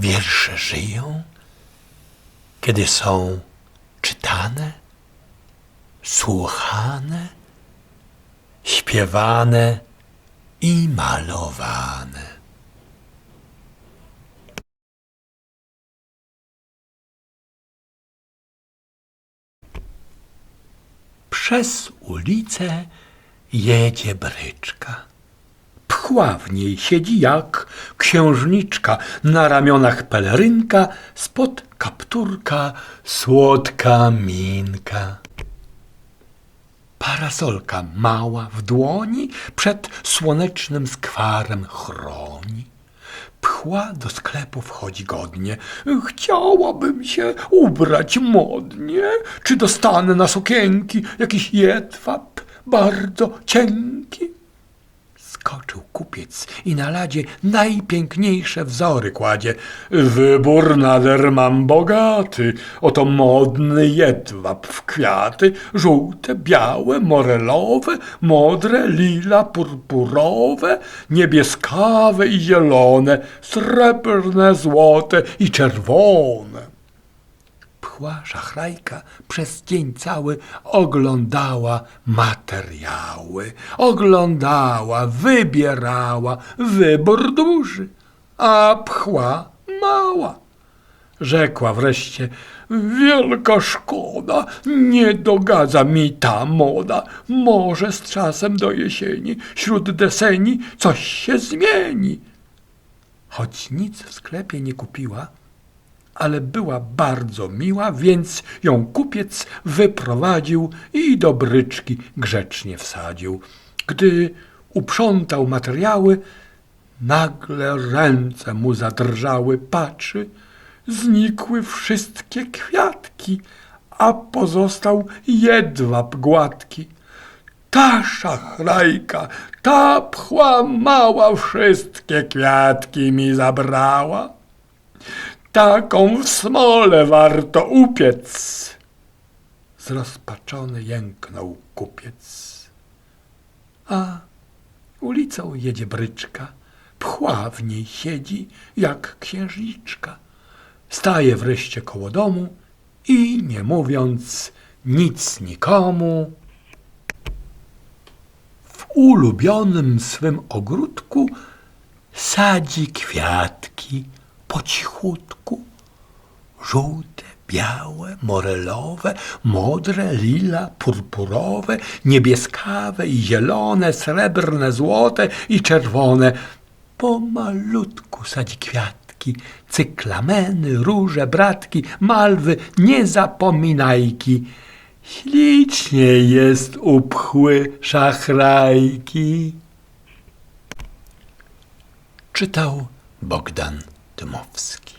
wiersze żyją, kiedy są czytane, słuchane, śpiewane i malowane. Przez ulicę jedzie bryczka. Pchła w niej siedzi jak księżniczka, na ramionach pelerynka, spod kapturka słodka minka. Parasolka mała w dłoni przed słonecznym skwarem chroni. Pchła do sklepu wchodzi godnie. Chciałabym się ubrać modnie. Czy dostanę na sukienki jakiś jedwab bardzo cienki? Skoczył kupiec i na ladzie najpiękniejsze wzory kładzie. Wybór nader mam bogaty, oto modny jedwab w kwiaty, żółte, białe, morelowe, modre, lila, purpurowe, niebieskawe i zielone, srebrne, złote i czerwone. Pchła szachrajka przez dzień cały oglądała materiały, oglądała, wybierała, wybór duży, a pchła mała. Rzekła wreszcie, wielka szkoda, nie dogadza mi ta moda. Może z czasem do jesieni, śród deseni, coś się zmieni. Choć nic w sklepie nie kupiła, ale była bardzo miła, więc ją kupiec wyprowadził i do bryczki grzecznie wsadził. Gdy uprzątał materiały, nagle ręce mu zadrżały, patrzy, znikły wszystkie kwiatki, a pozostał jedwab gładki. Ta szachrajka, ta pchła mała wszystkie kwiatki mi zabrała. Taką w smole warto upiec. Zrozpaczony jęknął kupiec. A ulicą jedzie bryczka, pchła w niej siedzi jak księżniczka. Staje wreszcie koło domu i nie mówiąc nic nikomu, w ulubionym swym ogródku sadzi kwiatki po cichutku. Żółte, białe, morelowe, modre, lila, purpurowe, niebieskawe i zielone, srebrne, złote i czerwone. Pomalutku sadzi kwiatki, cyklameny, róże, bratki, malwy, nie zapominajki. Ślicznie jest upchły szachrajki. Czytał Bogdan Dymowski.